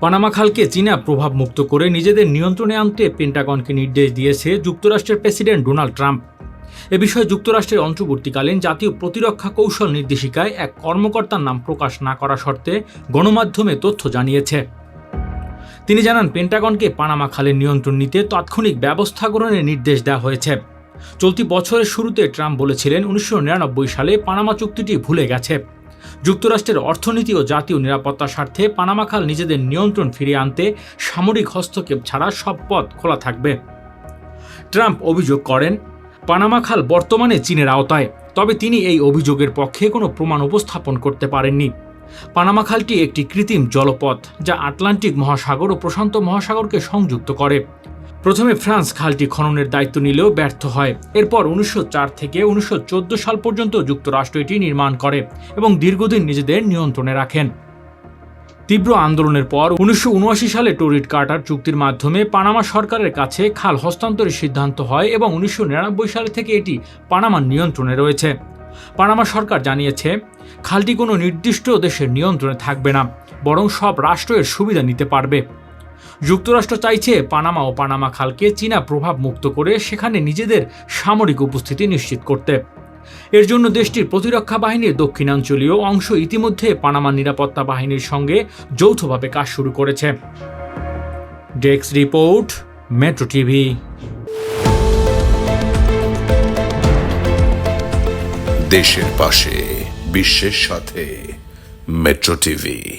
Panama খালকে চীনা প্রভাব মুক্ত করে নিজেদের নিয়ন্ত্রণে আনতে পেন্টাগনকে নির্দেশ দিয়েছে যুক্তরাষ্ট্রের প্রেসিডেন্ট ডোনাল্ড ট্রাম্প। এ বিষয়ে যুক্তরাষ্ট্রের অন্তর্বর্তীকালীন জাতীয় প্রতিরক্ষা কৌশল নির্দেশিকায় এক কর্মকর্তার নাম প্রকাশ না করা শর্তে গণমাধ্যমে তথ্য জানিয়েছে। তিনি জানান, পেন্টাগনকে পানামা খালের নিয়ন্ত্রণ নিতে তাৎক্ষণিক ব্যবস্থা গ্রহণের নির্দেশ দেওয়া হয়েছে। চলতি বছরের শুরুতে ট্রাম্প বলেছিলেন, উনিশশো নিরানব্বই সালে পানামা চুক্তিটি ভুলে গেছে। যুক্তরাষ্ট্রের অর্থনীতি ও জাতীয় নিরাপত্তার স্বার্থে পানামা খাল নিজেদের নিয়ন্ত্রণ ফিরিয়ে আনতে সামরিক হস্তক্ষেপ ছাড়া সব পথ খোলা থাকবে। ট্রাম্প অভিযোগ করেন, পানামা খাল বর্তমানে চীনের আওতায়, তবে তিনি এই অভিযোগের পক্ষে কোনো প্রমাণ উপস্থাপন করতে পারেননি। পানামা খালটি একটি কৃত্রিম জলপথ, যা আটলান্টিক মহাসাগর ও প্রশান্ত মহাসাগরকে সংযুক্ত করে। প্রথমে ফ্রান্স খালটি খননের দায়িত্ব নিলেও ব্যর্থ হয়। এরপর উনিশশো চার থেকে উনিশশো চোদ্দ সাল পর্যন্ত যুক্তরাষ্ট্র এটি নির্মাণ করে এবং দীর্ঘদিন নিজেদের নিয়ন্ত্রণে রাখেন। তীব্র আন্দোলনের পর উনিশশো উনআশি সালে টোরিট কার্টার চুক্তির মাধ্যমে পানামা সরকারের কাছে খাল হস্তান্তরের সিদ্ধান্ত হয় এবং উনিশশো সালে থেকে এটি পানামার নিয়ন্ত্রণে রয়েছে। পানামা সরকার জানিয়েছে, খালটি কোনো নির্দিষ্ট দেশের নিয়ন্ত্রণে থাকবে না, বরং সব রাষ্ট্রের সুবিধা নিতে পারবে। যুক্তরাষ্ট্র চাইছে পানামা ও পানামা খালকে চীনা প্রভাব মুক্ত করে সেখানে নিজেদের সামরিক উপস্থিতি নিশ্চিত করতে। এর জন্য দেশটির প্রতিরক্ষা বাহিনীর দক্ষিণাঞ্চলীয় অংশ ইতিমধ্যে পানামা নিরাপত্তা বাহিনীর সঙ্গে যৌথভাবে কাজ শুরু করেছে। ডেক্স রিপোর্ট, মেট্রো টিভি। দেশের পাশে, বিশ্বের সাথে, মেট্রো টিভি।